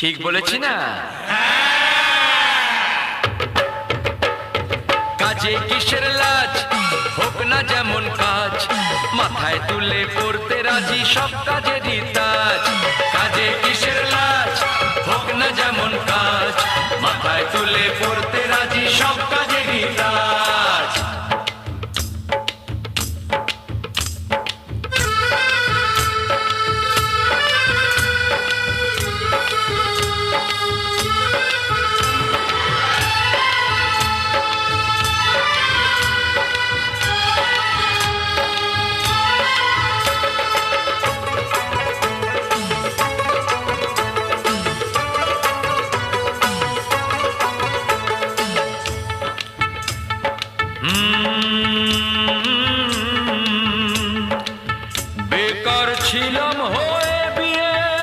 ঠিক বলেছি না? কাজে কিসের লাজ? হোক না যেমন কাজ। মাথায় তুলে পড়তে রাজি সব কাজে তাজ। কাজে কিসের লাজ? হোক না যেমন কাজ। মাথায় তুলে ছিল মোহর